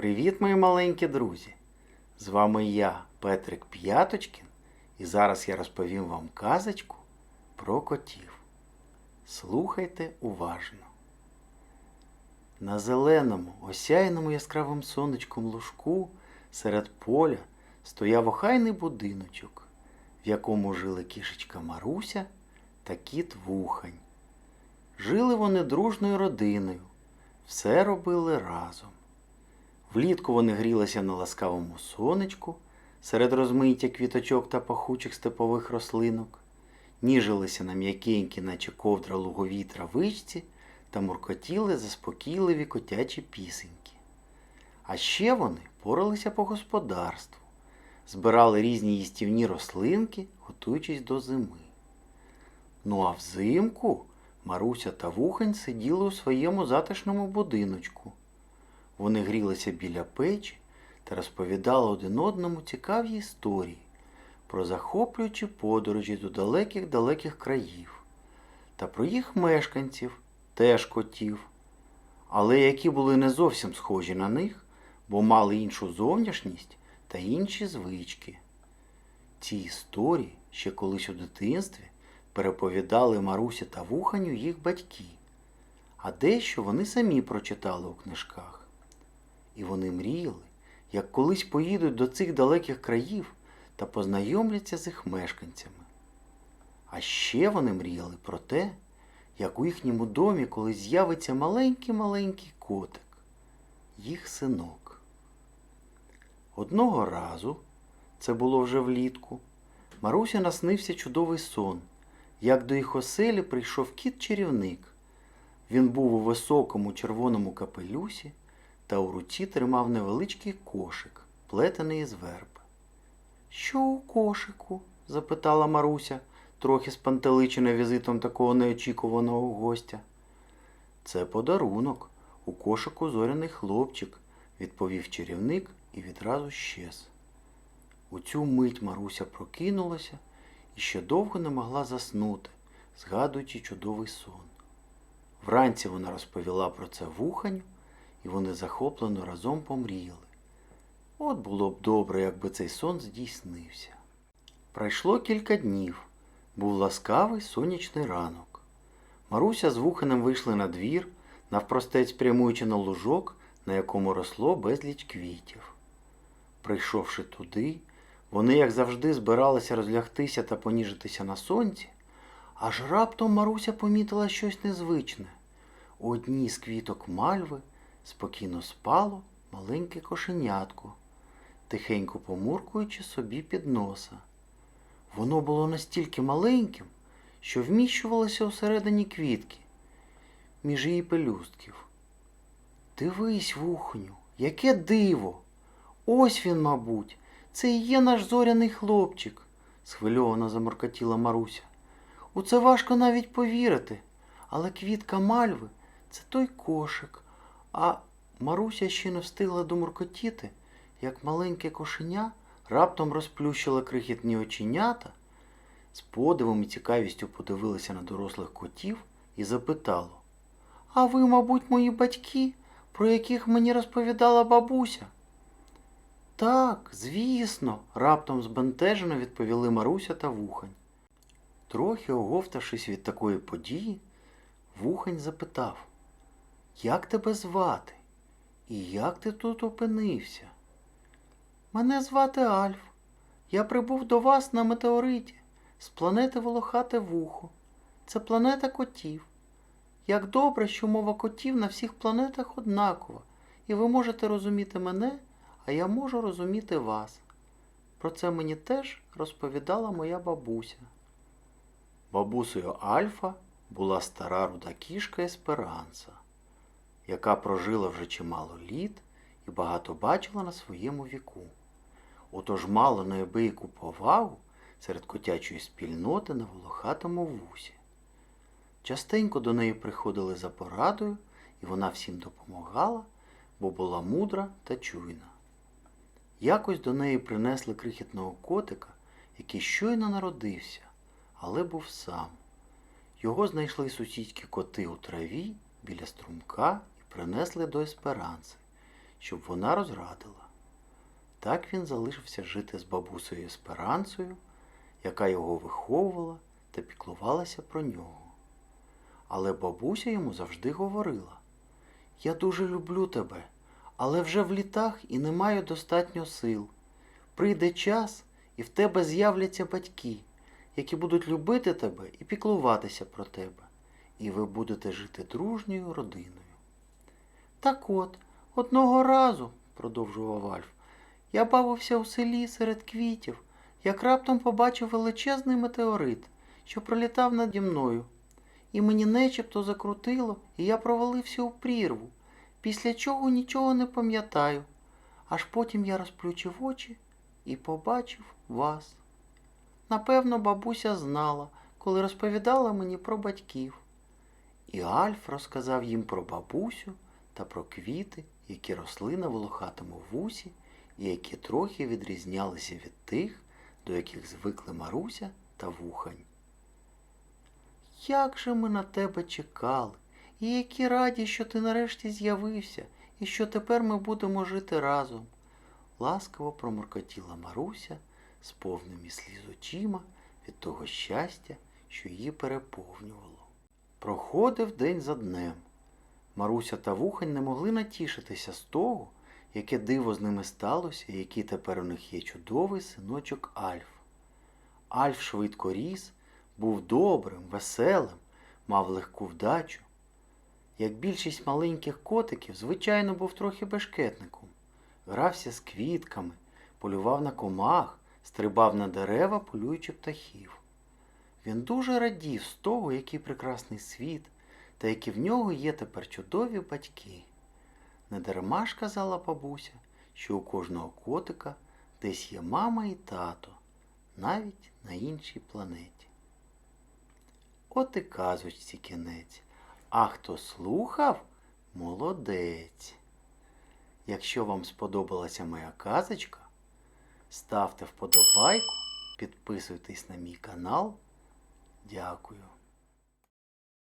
Привіт, мої маленькі друзі! З вами я, Петрик П'яточкін, і зараз я розповім вам казочку про котів. Слухайте уважно. На зеленому, осяяному яскравим сонечком лужку серед поля стояв охайний будиночок, в якому жили кішечка Маруся та кіт Вухань. Жили вони дружною родиною, все робили разом. Влітку вони грілися на ласкавому сонечку серед розмиття квіточок та пахучих степових рослинок, ніжилися на м'якенькій, наче ковдра луговій травичці та муркотіли заспокійливі котячі пісеньки. А ще вони поралися по господарству, збирали різні їстівні рослинки, готуючись до зими. Ну а взимку Маруся та Вухань сиділи у своєму затишному будиночку. Вони грілися біля печі та розповідали один одному цікаві історії про захоплюючі подорожі до далеких-далеких країв та про їх мешканців, теж котів, але які були не зовсім схожі на них, бо мали іншу зовнішність та інші звички. Ці історії ще колись у дитинстві переповідали Марусі та Вуханю їх батьки, а дещо вони самі прочитали у книжках. І вони мріяли, як колись поїдуть до цих далеких країв та познайомляться з їх мешканцями. А ще вони мріяли про те, як у їхньому домі колись з'явиться маленький-маленький котик, їх синок. Одного разу, це було вже влітку, Марусі наснився чудовий сон, як до їх оселі прийшов кіт-чарівник. Він був у високому червоному капелюсі та у руці тримав невеличкий кошик, плетений із верби. Що у кошику? запитала Маруся, трохи спантеличена візитом такого неочікуваного гостя. Це подарунок. У кошику зоряний хлопчик, відповів чарівник і відразу щез. У цю мить Маруся прокинулася і ще довго не могла заснути, згадуючи чудовий сон. Вранці вона розповіла про це вуханю, і вони захоплено разом помріяли. От було б добре, якби цей сон здійснився. Пройшло кілька днів. Був ласкавий сонячний ранок. Маруся з Вуханем вийшли на двір, навпростець прямуючи на лужок, на якому росло безліч квітів. Прийшовши туди, вони, як завжди, збиралися розлягтися та поніжитися на сонці, аж раптом Маруся помітила щось незвичне. У одній з квіток мальви спокійно спало маленьке кошенятко, тихенько помуркуючи собі під носа. Воно було настільки маленьким, що вміщувалося усередині квітки, між її пелюстків. Дивись, вухоню, яке диво! Ось він, мабуть, це і є наш зоряний хлопчик, схвильовано заморкотіла Маруся. У це важко навіть повірити, але квітка мальви це той кошик, а Маруся ще не встигла домуркотіти, як маленьке кошеня раптом розплющила крихітні оченята, з подивом і цікавістю подивилася на дорослих котів і запитало А ви, мабуть, мої батьки, про яких мені розповідала бабуся? Так, звісно, раптом збентежено відповіли Маруся та Вухань. Трохи оговтавшись від такої події, Вухань запитав Як тебе звати? І як ти тут опинився? Мене звати Альф. Я прибув до вас на метеориті з планети Волохате Вухо. Це планета котів. Як добре, що мова котів на всіх планетах однакова, і ви можете розуміти мене, а я можу розуміти вас. Про це мені теж розповідала моя бабуся. Бабусею Альфа була стара руда кішка Есперанса, яка прожила вже чимало літ і багато бачила на своєму віку. Отож мало неабияку повагу серед котячої спільноти на волохатому вусі. Частенько до неї приходили за порадою, і вона всім допомагала, бо була мудра та чуйна. Якось до неї принесли крихітного котика, який щойно народився, але був сам. Його знайшли сусідські коти у траві біля струмка принесли до есперанси, щоб вона розрадила. Так він залишився жити з бабусею Есперанцею, яка його виховувала та піклувалася про нього. Але бабуся йому завжди говорила: Я дуже люблю тебе, але вже в літах і не маю достатньо сил. Прийде час, і в тебе з'являться батьки, які будуть любити тебе і піклуватися про тебе, і ви будете жити дружньою родиною. Так от, одного разу, продовжував Альф, я бавився у селі серед квітів, як раптом побачив величезний метеорит, що пролітав наді мною. І мені нечебто закрутило, і я провалився у прірву, після чого нічого не пам'ятаю. Аж потім я розплющив очі і побачив вас. Напевно, бабуся знала, коли розповідала мені про батьків. І Альф розказав їм про бабусю та про квіти, які росли на волохатому вусі і які трохи відрізнялися від тих, до яких звикли Маруся та вухань. Як же ми на тебе чекали, і які раді, що ти нарешті з'явився, і що тепер ми будемо жити разом. Ласкаво проморкотіла Маруся з повними сліз очима від того щастя, що її переповнювало. Проходив день за днем. Маруся та вухань не могли натішитися з того, яке диво з ними сталося, і який тепер у них є чудовий синочок Альф. Альф швидко ріс, був добрим, веселим, мав легку вдачу. Як більшість маленьких котиків, звичайно, був трохи бешкетником. Грався з квітками, полював на комах, стрибав на дерева, полюючи птахів. Він дуже радів з того, який прекрасний світ, та які в нього є тепер чудові батьки. Недарма ж казала бабуся, що у кожного котика десь є мама і тато, навіть на іншій планеті. От і казочці кінець. А хто слухав, молодець. Якщо вам сподобалася моя казочка, ставте вподобайку, підписуйтесь на мій канал. Дякую.